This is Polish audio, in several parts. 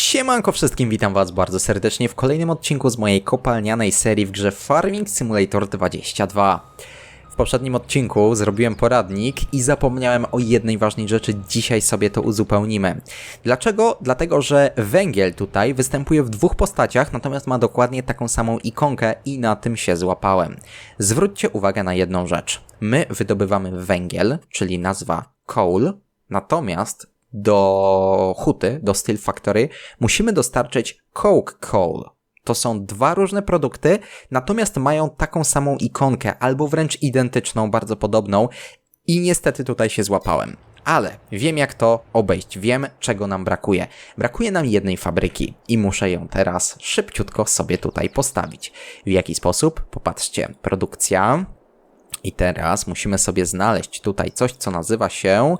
Siemanko wszystkim, witam was bardzo serdecznie w kolejnym odcinku z mojej kopalnianej serii w grze Farming Simulator 22. W poprzednim odcinku zrobiłem poradnik i zapomniałem o jednej ważnej rzeczy, dzisiaj sobie to uzupełnimy. Dlaczego? Dlatego, że węgiel tutaj występuje w dwóch postaciach, natomiast ma dokładnie taką samą ikonkę i na tym się złapałem. Zwróćcie uwagę na jedną rzecz. My wydobywamy węgiel, czyli nazwa coal, natomiast do huty, do Steel Factory, musimy dostarczyć coke coal. To są dwa różne produkty, natomiast mają taką samą ikonkę, albo wręcz identyczną, bardzo podobną i niestety tutaj się złapałem. Ale wiem jak to obejść, wiem czego nam brakuje. Brakuje nam jednej fabryki i muszę ją teraz szybciutko sobie tutaj postawić. W jaki sposób? Popatrzcie, produkcja. I teraz musimy sobie znaleźć tutaj coś, co nazywa się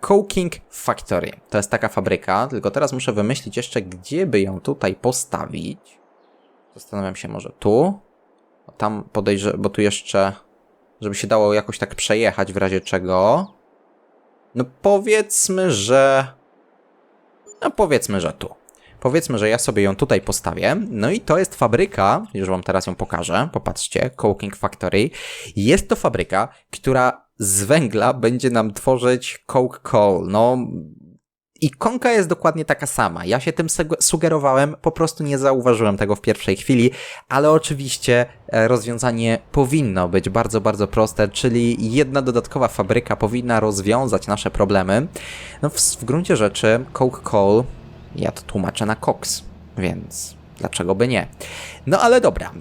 Coking Factory. To jest taka fabryka, tylko teraz muszę wymyślić jeszcze, gdzie by ją tutaj postawić. Zastanawiam się może tu. Tam podejrzę, bo tu jeszcze, żeby się dało jakoś tak przejechać w razie czego. No powiedzmy, że... No powiedzmy, że tu. Powiedzmy, że ja sobie ją tutaj postawię. No i to jest fabryka, już wam teraz ją pokażę. Popatrzcie, Coking Factory. Jest to fabryka, która z węgla będzie nam tworzyć coke coal. No, ikonka jest dokładnie taka sama. Ja się tym sug- sugerowałem, po prostu nie zauważyłem tego w pierwszej chwili, ale oczywiście e, rozwiązanie powinno być bardzo, bardzo proste, czyli jedna dodatkowa fabryka powinna rozwiązać nasze problemy. No, w, w gruncie rzeczy coke coal ja to tłumaczę na koks, więc dlaczego by nie? No ale dobra,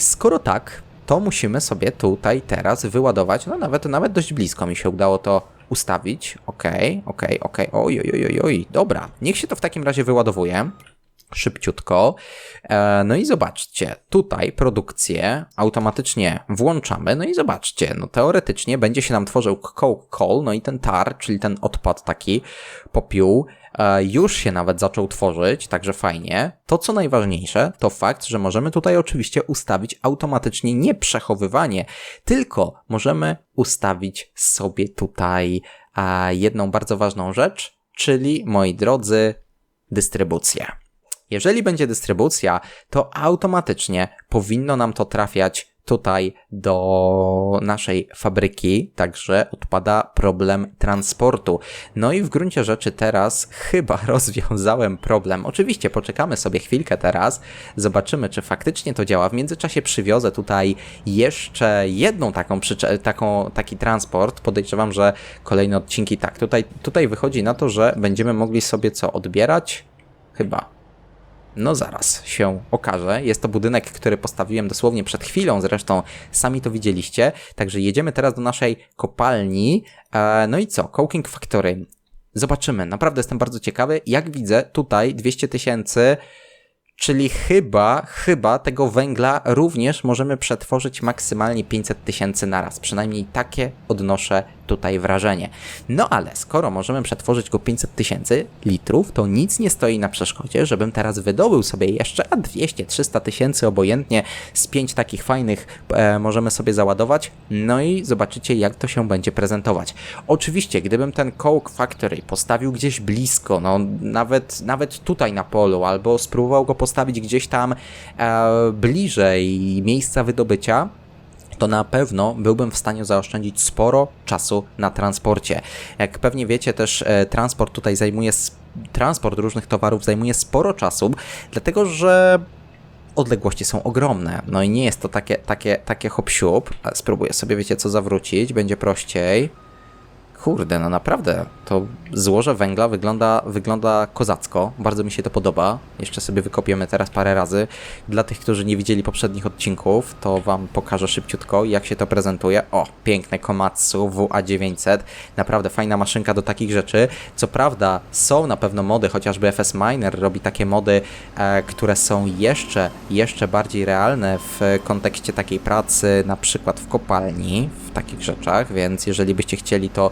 skoro tak, to musimy sobie tutaj teraz wyładować, no nawet, nawet dość blisko mi się udało to ustawić. Okej, okej, okej, oj, oj, oj, oj, dobra. Niech się to w takim razie wyładowuje szybciutko. E, No i zobaczcie, tutaj produkcję automatycznie włączamy, no i zobaczcie, no teoretycznie będzie się nam tworzył coke coal, no i ten tar, czyli ten odpad taki, popiół, e, już się nawet zaczął tworzyć, także fajnie. To co najważniejsze, to fakt, że możemy tutaj oczywiście ustawić automatycznie nie przechowywanie, tylko możemy ustawić sobie tutaj e, jedną bardzo ważną rzecz, czyli moi drodzy, dystrybucję. Jeżeli będzie dystrybucja, to automatycznie powinno nam to trafiać tutaj do naszej fabryki, także odpada problem transportu. No i w gruncie rzeczy teraz chyba rozwiązałem problem. Oczywiście poczekamy sobie chwilkę teraz, zobaczymy czy faktycznie to działa. W międzyczasie przywiozę tutaj jeszcze jedną taką, taką taki transport. Podejrzewam, że kolejne odcinki tak. Tutaj, tutaj wychodzi na to, że będziemy mogli sobie co odbierać? Chyba. No zaraz się okaże. Jest to budynek, który postawiłem dosłownie przed chwilą, zresztą sami to widzieliście. Także jedziemy teraz do naszej kopalni. E, no i co? Coking Factory. Zobaczymy. Naprawdę jestem bardzo ciekawy. Jak widzę, tutaj 200 tysięcy, czyli chyba, chyba tego węgla również możemy przetworzyć maksymalnie 500 tysięcy naraz. Przynajmniej takie odnoszę tutaj wrażenie. No ale skoro możemy przetworzyć go 500 tysięcy litrów, to nic nie stoi na przeszkodzie, żebym teraz wydobył sobie jeszcze a 200-300 tysięcy obojętnie z pięć takich fajnych e, możemy sobie załadować. No i zobaczycie jak to się będzie prezentować. Oczywiście, gdybym ten Coke Factory postawił gdzieś blisko, no nawet, nawet tutaj na polu, albo spróbował go postawić gdzieś tam e, bliżej miejsca wydobycia, to na pewno byłbym w stanie zaoszczędzić sporo czasu na transporcie. Jak pewnie wiecie, też e, transport tutaj zajmuje, transport różnych towarów zajmuje sporo czasu, dlatego że odległości są ogromne. No i nie jest to takie, takie, takie hop siup. Spróbuję sobie, wiecie co, zawrócić, będzie prościej. Kurde, no naprawdę, to złoże węgla wygląda, wygląda kozacko. Bardzo mi się to podoba. Jeszcze sobie wykopiemy teraz parę razy. Dla tych, którzy nie widzieli poprzednich odcinków, to Wam pokażę szybciutko, jak się to prezentuje. O, piękne Komatsu WA900. Naprawdę fajna maszynka do takich rzeczy. Co prawda, są na pewno mody, chociażby FS Miner robi takie mody, e, które są jeszcze, jeszcze bardziej realne w kontekście takiej pracy, na przykład w kopalni, w takich rzeczach, więc jeżeli byście chcieli, to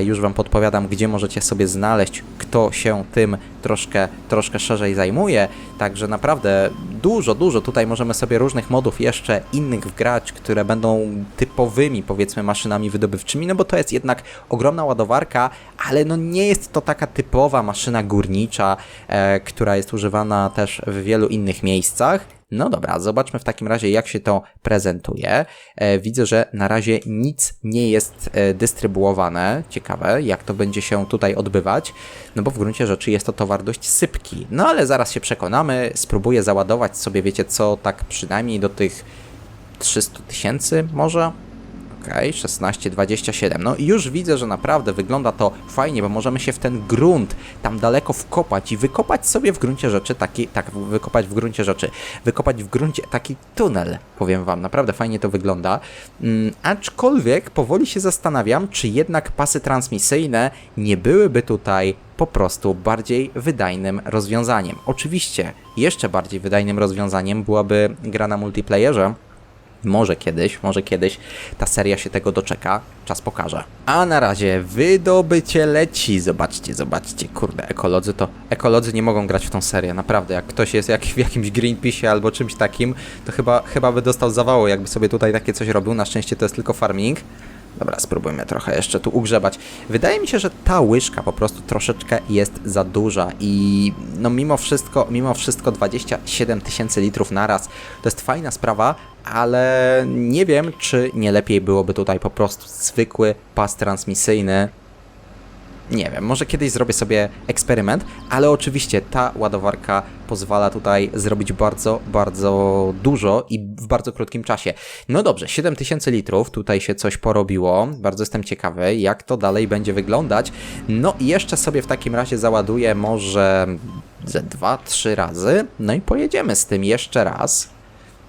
już Wam podpowiadam, gdzie możecie sobie znaleźć, kto się tym troszkę, troszkę szerzej zajmuje. Także naprawdę dużo, dużo tutaj możemy sobie różnych modów jeszcze innych wgrać, które będą typowymi, powiedzmy, maszynami wydobywczymi, no bo to jest jednak ogromna ładowarka, ale no nie jest to taka typowa maszyna górnicza, e, która jest używana też w wielu innych miejscach. No dobra, zobaczmy w takim razie, jak się to prezentuje. E, widzę, że na razie nic nie jest e, dystrybuowane. Ciekawe, jak to będzie się tutaj odbywać. No bo w gruncie rzeczy jest to towar dość sypki. No ale zaraz się przekonamy. Spróbuję załadować sobie, wiecie co, tak przynajmniej do tych 300 tysięcy może? Okej, 16, 27. No i już widzę, że naprawdę wygląda to fajnie, bo możemy się w ten grunt tam daleko wkopać i wykopać sobie w gruncie rzeczy taki, tak, wykopać w gruncie rzeczy, wykopać w gruncie taki tunel, powiem wam, naprawdę fajnie to wygląda. Mm, aczkolwiek powoli się zastanawiam, czy jednak pasy transmisyjne nie byłyby tutaj po prostu bardziej wydajnym rozwiązaniem. Oczywiście, jeszcze bardziej wydajnym rozwiązaniem byłaby gra na multiplayerze, może kiedyś, może kiedyś ta seria się tego doczeka. Czas pokaże. A na razie wydobycie leci. Zobaczcie, zobaczcie, kurde, ekolodzy to. Ekolodzy nie mogą grać w tą serię, naprawdę. Jak ktoś jest jak, w jakimś Greenpeace albo czymś takim, to chyba, chyba by dostał zawało, jakby sobie tutaj takie coś robił. Na szczęście to jest tylko farming. Dobra, spróbujmy trochę jeszcze tu ugrzebać. Wydaje mi się, że ta łyżka po prostu troszeczkę jest za duża i no mimo wszystko, mimo wszystko 27 tysięcy litrów naraz to jest fajna sprawa, ale nie wiem, czy nie lepiej byłoby tutaj po prostu zwykły pas transmisyjny nie wiem, może kiedyś zrobię sobie eksperyment, ale oczywiście ta ładowarka pozwala tutaj zrobić bardzo, bardzo dużo i w bardzo krótkim czasie. No dobrze, 7000 litrów, tutaj się coś porobiło, bardzo jestem ciekawy, jak to dalej będzie wyglądać. No i jeszcze sobie w takim razie załaduję może ze 2-3 razy, no i pojedziemy z tym jeszcze raz.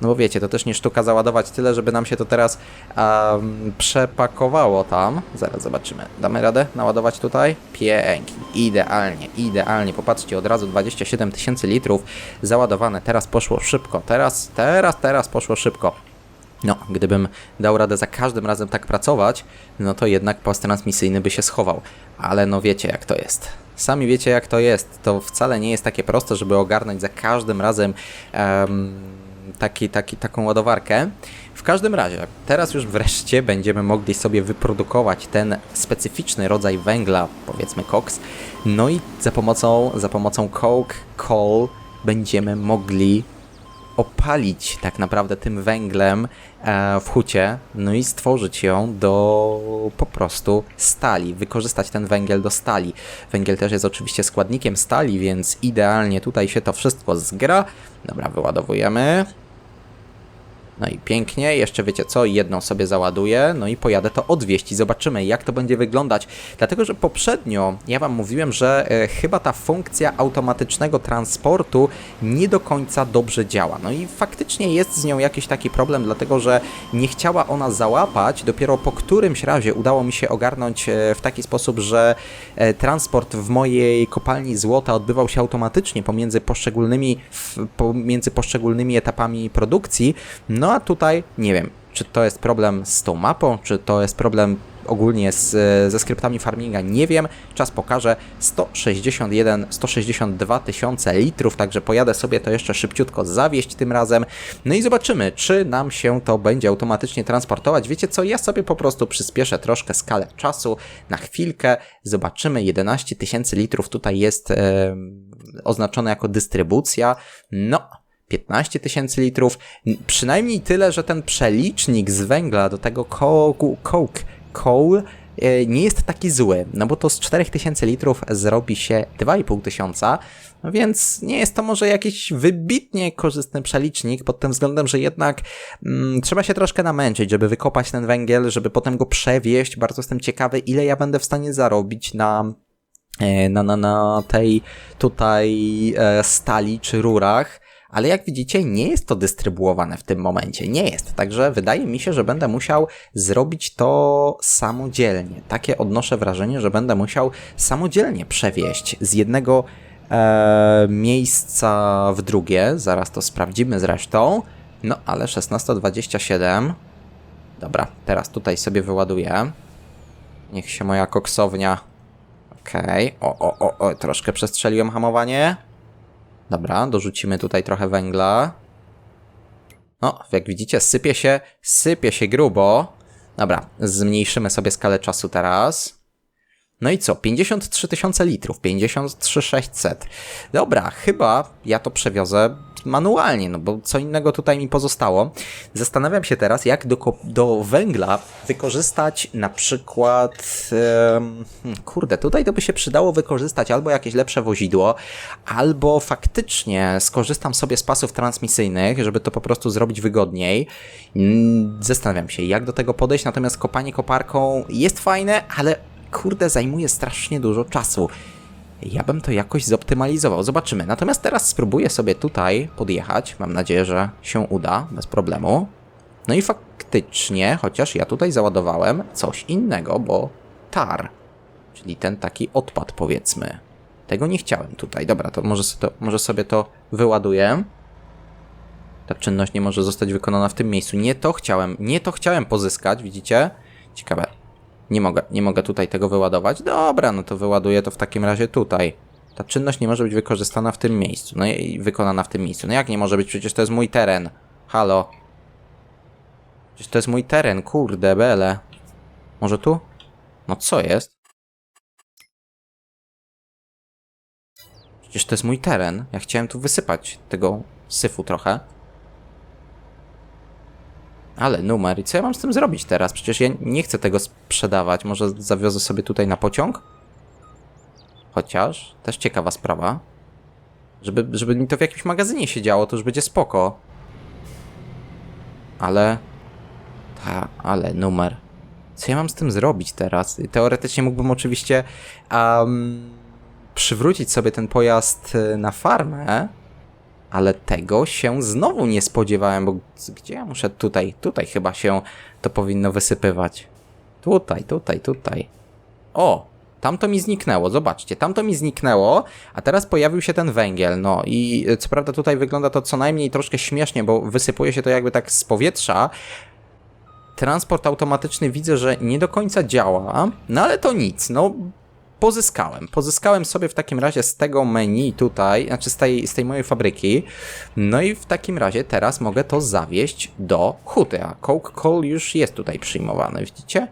No bo wiecie, to też nie sztuka załadować tyle, żeby nam się to teraz um, przepakowało tam. Zaraz zobaczymy. Damy radę naładować tutaj? Pięknie, idealnie, idealnie. Popatrzcie, od razu 27 tysięcy litrów załadowane. Teraz poszło szybko. Teraz, teraz, teraz poszło szybko. No, gdybym dał radę za każdym razem tak pracować, no to jednak post transmisyjny by się schował. Ale no wiecie jak to jest. Sami wiecie jak to jest. To wcale nie jest takie proste, żeby ogarnąć za każdym razem um, taki, taki, taką ładowarkę. W każdym razie, teraz już wreszcie będziemy mogli sobie wyprodukować ten specyficzny rodzaj węgla, powiedzmy koks. No i za pomocą, za pomocą coke, coal będziemy mogli opalić tak naprawdę tym węglem e, w hucie, no i stworzyć ją do po prostu stali, wykorzystać ten węgiel do stali. Węgiel też jest oczywiście składnikiem stali, więc idealnie tutaj się to wszystko zgra. Dobra, wyładowujemy. No i pięknie, jeszcze wiecie co, jedną sobie załaduję, no i pojadę to odwieźć i zobaczymy jak to będzie wyglądać. Dlatego, że poprzednio ja Wam mówiłem, że e, chyba ta funkcja automatycznego transportu nie do końca dobrze działa. No i faktycznie jest z nią jakiś taki problem, dlatego, że nie chciała ona załapać, dopiero po którymś razie udało mi się ogarnąć e, w taki sposób, że e, transport w mojej kopalni złota odbywał się automatycznie pomiędzy poszczególnymi, pomiędzy poszczególnymi etapami produkcji, no a tutaj nie wiem, czy to jest problem z tą mapą, czy to jest problem ogólnie z, ze skryptami farminga, nie wiem, czas pokaże. 161, 162 tysiące litrów, także pojadę sobie to jeszcze szybciutko zawieść tym razem, no i zobaczymy, czy nam się to będzie automatycznie transportować, wiecie co, ja sobie po prostu przyspieszę troszkę skalę czasu, na chwilkę, zobaczymy, 11 tysięcy litrów tutaj jest e, oznaczone jako dystrybucja, no 15 tysięcy litrów, przynajmniej tyle, że ten przelicznik z węgla do tego coke, coke coal nie jest taki zły, no bo to z 4000 litrów zrobi się 2,5 tysiąca, no więc nie jest to może jakiś wybitnie korzystny przelicznik pod tym względem, że jednak mm, trzeba się troszkę namęczyć, żeby wykopać ten węgiel, żeby potem go przewieźć. Bardzo jestem ciekawy, ile ja będę w stanie zarobić na e, na, na, na tej tutaj e, stali czy rurach ale jak widzicie, nie jest to dystrybuowane w tym momencie. Nie jest. Także wydaje mi się, że będę musiał zrobić to samodzielnie. Takie odnoszę wrażenie, że będę musiał samodzielnie przewieźć z jednego e, miejsca w drugie. Zaraz to sprawdzimy zresztą. No, ale 16.27. Dobra, teraz tutaj sobie wyładuję. Niech się moja koksownia... Okej, o, o, o, o, troszkę przestrzeliłem hamowanie. Dobra, dorzucimy tutaj trochę węgla. No, jak widzicie, sypie się, sypie się grubo. Dobra, zmniejszymy sobie skalę czasu teraz. No i co? 53 tysiące litrów, 53 600. Dobra, chyba ja to przewiozę manualnie, no bo co innego tutaj mi pozostało. Zastanawiam się teraz, jak do, do węgla wykorzystać na przykład... hmm, kurde, tutaj to by się przydało wykorzystać albo jakieś lepsze wozidło, albo faktycznie skorzystam sobie z pasów transmisyjnych, żeby to po prostu zrobić wygodniej. Mm, Zastanawiam się, jak do tego podejść, natomiast kopanie koparką jest fajne, ale kurde, zajmuje strasznie dużo czasu. Ja bym to jakoś zoptymalizował. Zobaczymy. Natomiast teraz spróbuję sobie tutaj podjechać. Mam nadzieję, że się uda bez problemu. No i faktycznie, chociaż ja tutaj załadowałem coś innego, bo tar, czyli ten taki odpad powiedzmy. Tego nie chciałem tutaj. Dobra, to może, to może sobie to wyładuję. Ta czynność nie może zostać wykonana w tym miejscu. Nie to chciałem, nie to chciałem pozyskać, widzicie? Ciekawe. Nie mogę, nie mogę tutaj tego wyładować. Dobra, no to wyładuję to w takim razie tutaj. Ta czynność nie może być wykorzystana w tym miejscu. No i wykonana w tym miejscu. No jak nie może być? Przecież to jest mój teren. Halo. Przecież to jest mój teren, kurde, bele. Może tu? No co jest? Przecież to jest mój teren. Ja chciałem tu wysypać tego syfu trochę. Ale numer. I co ja mam z tym zrobić teraz? Przecież ja nie chcę tego sprzedawać. Może zawiozę sobie tutaj na pociąg? Chociaż, też ciekawa sprawa. Żeby, żeby mi to w jakimś magazynie się działo, to już będzie spoko. Ale... Ta, ale numer. Co ja mam z tym zrobić teraz? Teoretycznie mógłbym oczywiście um, przywrócić sobie ten pojazd y, na farmę, ale tego się znowu nie spodziewałem, bo gdzie ja muszę tutaj? Tutaj chyba się to powinno wysypywać. Tutaj, tutaj, tutaj. O! Tam to mi zniknęło, zobaczcie, tam to mi zniknęło, a teraz pojawił się ten węgiel, no i y, co prawda tutaj wygląda to co najmniej troszkę śmiesznie, bo wysypuje się to jakby tak z powietrza. Transport automatyczny widzę, że nie do końca działa, no ale to nic, no pozyskałem. Pozyskałem sobie w takim razie z tego menu tutaj, znaczy z tej, z tej mojej fabryki. No i w takim razie teraz mogę to zawieźć do huty, a Coke Coal już jest tutaj przyjmowany, widzicie?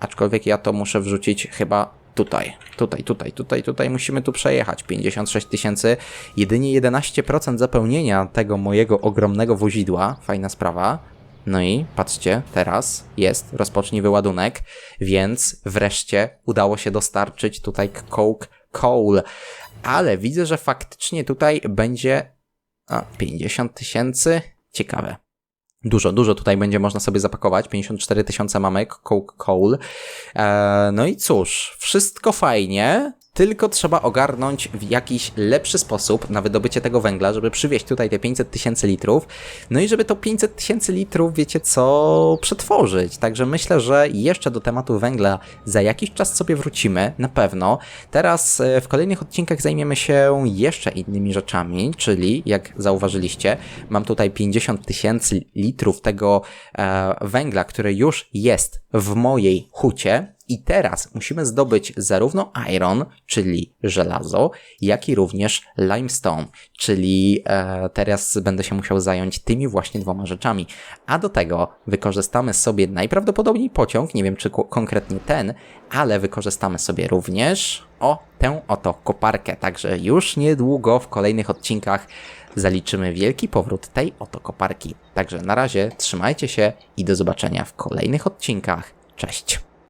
Aczkolwiek ja to muszę wrzucić chyba tutaj, tutaj, tutaj, tutaj, tutaj musimy tu przejechać. 56 tysięcy, jedynie 11% zapełnienia tego mojego ogromnego wozidła, fajna sprawa. No i patrzcie, teraz jest, rozpocznij wyładunek, więc wreszcie udało się dostarczyć tutaj Coke Coal. Ale widzę, że faktycznie tutaj będzie a, 50 tysięcy. Ciekawe. Dużo, dużo tutaj będzie można sobie zapakować. 54 tysiące mamy Coke Coal. Eee, no i cóż, wszystko fajnie, tylko trzeba ogarnąć w jakiś lepszy sposób na wydobycie tego węgla, żeby przywieźć tutaj te 500 tysięcy litrów. No i żeby to 500 tysięcy litrów, wiecie co, przetworzyć. Także myślę, że jeszcze do tematu węgla za jakiś czas sobie wrócimy, na pewno. Teraz e, w kolejnych odcinkach zajmiemy się jeszcze innymi rzeczami, czyli jak zauważyliście, mam tutaj 50 tysięcy litrów tego e, węgla, który już jest w mojej hucie. I teraz musimy zdobyć zarówno iron, czyli żelazo, jak i również limestone, czyli e, teraz będę się musiał zająć tymi właśnie dwoma rzeczami. A do tego wykorzystamy sobie najprawdopodobniej pociąg, nie wiem czy ko- konkretnie ten, ale wykorzystamy sobie również o tę oto koparkę. Także już niedługo w kolejnych odcinkach zaliczymy wielki powrót tej oto koparki. Także na razie trzymajcie się i do zobaczenia w kolejnych odcinkach. Cześć!